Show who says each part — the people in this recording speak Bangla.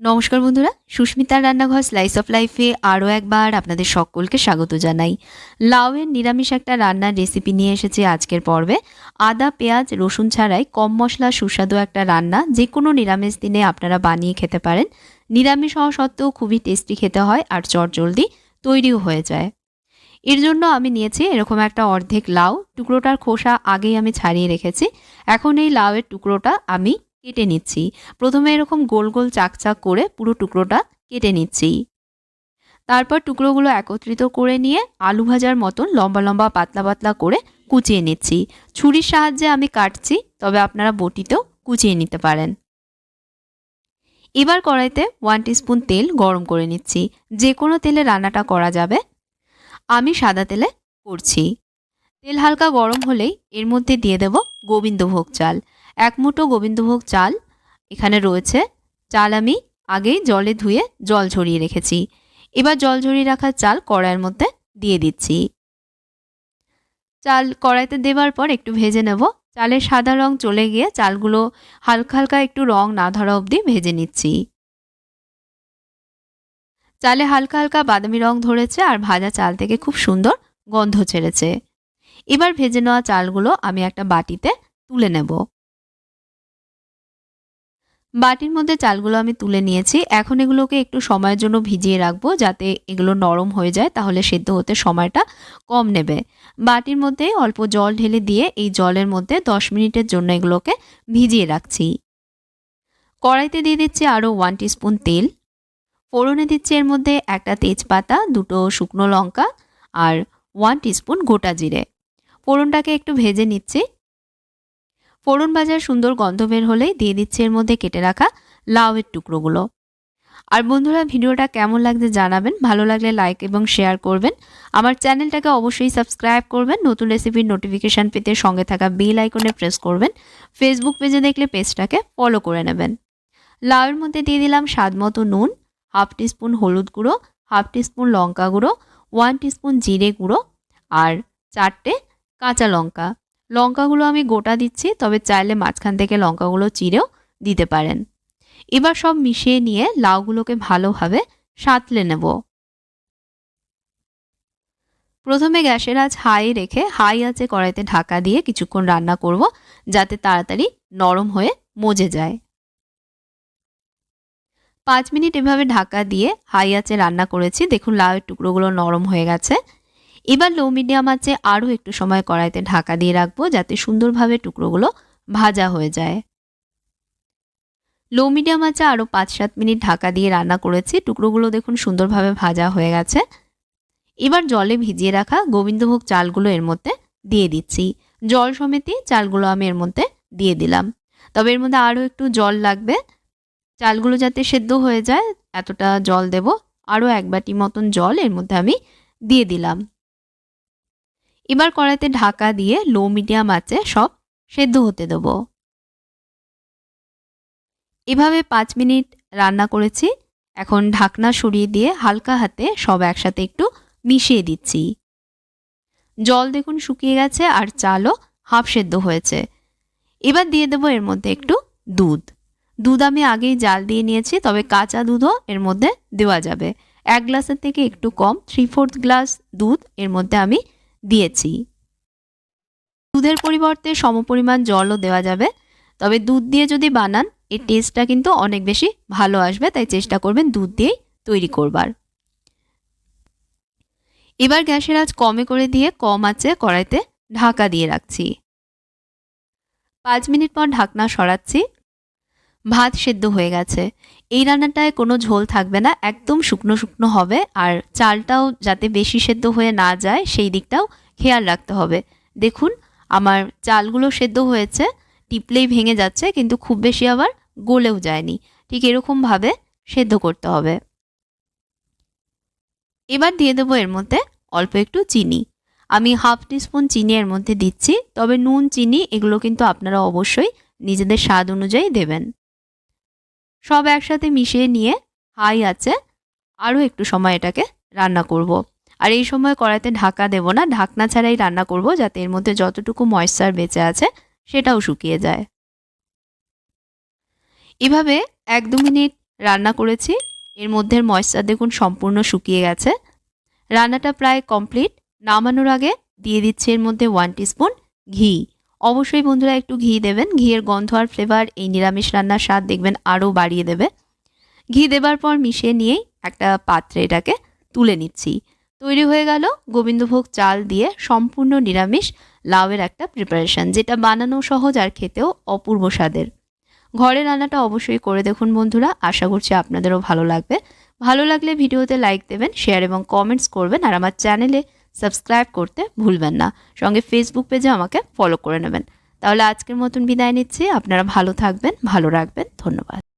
Speaker 1: নমস্কার বন্ধুরা, সুস্মিতার রান্নাঘর স্লাইস অফ লাইফে আরও একবার আপনাদের সকলকে স্বাগত জানাই। লাউয়ের নিরামিষ একটা রান্নার রেসিপি নিয়ে এসেছি আজকের পর্বে। আদা, পেঁয়াজ, রসুন ছাড়াই কম মশলা সুস্বাদু একটা রান্না যে কোনো নিরামিষ দিনে আপনারা বানিয়ে খেতে পারেন। নিরামিষ হওয়া সত্ত্বেও খুবই টেস্টি খেতে হয় আর চটজলদি তৈরিও হয়ে যায়। এর জন্য আমি নিয়েছি এরকম একটা অর্ধেক লাউ, টুকরোটার খোসা আগেই আমি ছাড়িয়ে রেখেছি। এখন এই লাউয়ের টুকরোটা আমি কেটে নিচ্ছি। প্রথমে এরকম গোল গোল, চাক চাক করে পুরো টুকরোটা কেটে নিচ্ছি। তারপর টুকরোগুলো একত্রিত করে নিয়ে আলু ভাজার মতন লম্বা লম্বা, পাতলা পাতলা করে কুচিয়ে নিচ্ছি। ছুরির সাহায্যে আমি কাটছি, তবে আপনারা বটিতেও কুচিয়ে নিতে পারেন। এবার কড়াইতে ওয়ান টিস্পুন তেল গরম করে নিচ্ছি। যে কোনো তেলে রান্নাটা করা যাবে। আমি সাদা তেলে করছি। তেল হালকা গরম হলেই এর মধ্যে দিয়ে দেব গোবিন্দভোগ চাল। এক মুঠো গোবিন্দভোগ চাল এখানে রয়েছে। চাল আমি আগেই জলে ধুয়ে জল ঝরিয়ে রেখেছি। এবার জল ঝরিয়ে রাখা চাল কড়াইয়ের মধ্যে দিয়ে দিচ্ছি। চাল কড়াইতে দেওয়ার পর একটু ভেজে নেব। চালের সাদা রং চলে গিয়ে চালগুলো হালকা হালকা একটু রং না ধরা অবধি ভেজে নিচ্ছি। চালে হালকা হালকা বাদামি রং ধরেছে আর ভাজা চাল থেকে খুব সুন্দর গন্ধ ছেড়েছে। এবার ভেজে নেওয়া চালগুলো আমি একটা বাটিতে তুলে নেব। বাটির মধ্যে চালগুলো আমি তুলে নিয়েছি। এখন এগুলোকে একটু সময়ের জন্য ভিজিয়ে রাখব যাতে এগুলো নরম হয়ে যায়, তাহলে সেদ্ধ হতে সময়টা কম নেবে। বাটির মধ্যে অল্প জল ঢেলে দিয়ে এই জলের মধ্যে দশ মিনিটের জন্য এগুলোকে ভিজিয়ে রাখছি। কড়াইতে দিয়ে দিচ্ছি আরও ওয়ান টিস্পুন তেল। ফোড়নে দিচ্ছি এর মধ্যে একটা তেজপাতা, দুটো শুকনো লঙ্কা আর ওয়ান টিস্পুন গোটা জিরে। ফোড়নটাকে একটু ভেজে নিচ্ছি। ফোড়ন ভাজার সুন্দর গন্ধ বের হলেই দিয়ে দিচ্ছে এর মধ্যে কেটে রাখা লাউয়ের টুকরোগুলো। আর বন্ধুরা, ভিডিওটা কেমন লাগছে জানাবেন। ভালো লাগলে লাইক এবং শেয়ার করবেন। আমার চ্যানেলটাকে অবশ্যই সাবস্ক্রাইব করবেন। নতুন রেসিপির নোটিফিকেশান পেতে সঙ্গে থাকা বেল আইকনে প্রেস করবেন। ফেসবুক পেজে দেখলে পেজটাকে ফলো করে নেবেন। লাউয়ের মধ্যে দিয়ে দিলাম স্বাদ মতো নুন, হাফ টিস্পুন হলুদ গুঁড়ো, হাফ টিস্পুন লঙ্কা গুঁড়ো, ওয়ান টিস্পুন জিরে গুঁড়ো আর চারটে কাঁচা লঙ্কা। লঙ্কাগুলো আমি গোটা দিচ্ছি, তবে চাইলে মাঝখান থেকে লঙ্কাগুলো চিরেও দিতে পারেন। এবার সব মিশিয়ে নিয়ে লাউগুলোকে ভালোভাবে সাঁতলে নেব। প্রথমে গ্যাসের আঁচ হাই রেখে, হাই আঁচে কড়াইতে ঢাকা দিয়ে কিছুক্ষণ রান্না করব, যাতে তাড়াতাড়ি নরম হয়ে মজে যায়। পাঁচ মিনিট এভাবে ঢাকা দিয়ে হাই আঁচে রান্না করেছি। দেখুন, লাউয়ের টুকরোগুলো নরম হয়ে গেছে। এবার লো মিডিয়াম আছে, আরও একটু সময় কড়াইতে ঢাকা দিয়ে রাখব যাতে সুন্দরভাবে টুকরোগুলো ভাজা হয়ে যায়। লো মিডিয়াম আছে, আরও পাঁচ সাত মিনিট ঢাকা দিয়ে রান্না করেছি। টুকরোগুলো দেখুন সুন্দরভাবে ভাজা হয়ে গেছে। এবার জলে ভিজিয়ে রাখা গোবিন্দভোগ চালগুলো এর মধ্যে দিয়ে দিচ্ছি। জল সমেতই চালগুলো আমি এর মধ্যে দিয়ে দিলাম। তবে এর মধ্যে আরও একটু জল লাগবে। চালগুলো যাতে সেদ্ধ হয়ে যায়, এতটা জল দেব। আরও এক বাটি মতন জল এর মধ্যে আমি দিয়ে দিলাম। এবার কড়াইতে ঢাকা দিয়ে লো মিডিয়াম আছে সব সেদ্ধ হতে দেব। এভাবে পাঁচ মিনিট রান্না করেছি। এখন ঢাকনা সরিয়ে দিয়ে হালকা হাতে সব একসাথে একটু মিশিয়ে দিচ্ছি। জল দেখুন শুকিয়ে গেছে আর চালও হাফ সেদ্ধ হয়েছে। এবার দিয়ে দেবো এর মধ্যে একটু দুধ। দুধ আমি আগেই জাল দিয়ে নিয়েছি, তবে কাঁচা দুধও এর মধ্যে দেওয়া যাবে। এক গ্লাসের থেকে একটু কম থ্রি ফোর্থ গ্লাস দুধ এর মধ্যে আমি দিয়েছি। দুধের পরিবর্তে সমপরিমাণ জলও দেওয়া যাবে। তবে দুধ দিয়ে যদি বানান, এর টেস্টটা কিন্তু অনেক বেশি ভালো আসবে, তাই চেষ্টা করবেন দুধ দিয়েই তৈরি করবার। এবার গ্যাসের আঁচ কমে করে দিয়ে কম আঁচে কড়াইতে ঢাকা দিয়ে রাখছি। পাঁচ মিনিট পর ঢাকনা সরাচ্ছি। ভাত সেদ্ধ হয়ে গেছে। এই রান্নাটায় কোনো ঝোল থাকবে না, একদম শুকনো শুকনো হবে আর চালটাও যাতে বেশি সেদ্ধ হয়ে না যায়, সেই দিকটাও খেয়াল রাখতে হবে। দেখুন, আমার চালগুলো সেদ্ধ হয়েছে, টিপলেই ভেঙে যাচ্ছে, কিন্তু খুব বেশি আবার গলেও যায়নি। ঠিক এরকমভাবে সেদ্ধ করতে হবে। এবার দিয়ে দেবো এর মধ্যে অল্প একটু চিনি। আমি হাফ টিস্পুন চিনি এর মধ্যে দিচ্ছি, তবে নুন, চিনি এগুলো কিন্তু আপনারা অবশ্যই নিজেদের স্বাদ অনুযায়ী দেবেন। সব একসাথে মিশিয়ে নিয়ে হাই আছে আরও একটু সময় এটাকে রান্না করব। আর এই সময় কড়াইতে ঢাকা দেব না, ঢাকনা ছাড়াই রান্না করব যাতে এর মধ্যে যতটুকু ময়েশ্চার বেঁচে আছে সেটাও শুকিয়ে যায়। এভাবে এক দু মিনিট রান্না করেছি, এর মধ্যে ময়েশ্চার দেখুন সম্পূর্ণ শুকিয়ে গেছে। রান্নাটা প্রায় কমপ্লিট নামানোর আগে দিয়ে দিচ্ছি এর মধ্যে ওয়ান টিস্পুন ঘি। অবশ্যই বন্ধুরা একটু ঘি দেবেন। ঘিয়ের গন্ধ আর ফ্লেভার এই নিরামিষ রান্নার স্বাদ দেখবেন আরও বাড়িয়ে দেবে। ঘি দেবার পর মিশিয়ে নিয়েই একটা পাত্রে এটাকে তুলে নিচ্ছি। তৈরি হয়ে গেল গোবিন্দভোগ চাল দিয়ে সম্পূর্ণ নিরামিষ লাউয়ের একটা প্রিপারেশন যেটা বানানো সহজ আর খেতেও অপূর্ব স্বাদের। ঘরে রান্নাটা অবশ্যই করে দেখুন বন্ধুরা, আশা করছি আপনাদেরও ভালো লাগবে। ভালো লাগলে ভিডিওতে লাইক দেবেন শেয়ার এবং কমেন্টস করবেন, আর আমার চ্যানেলে সাবস্ক্রাইব করতে ভুলবেন না। সঙ্গে ফেসবুক পেজে আমাকে ফলো করে নেবেন। তাহলে আজকের মতন বিদায় নিচ্ছি। আপনারা ভালো থাকবেন, ভালো রাখবেন। ধন্যবাদ।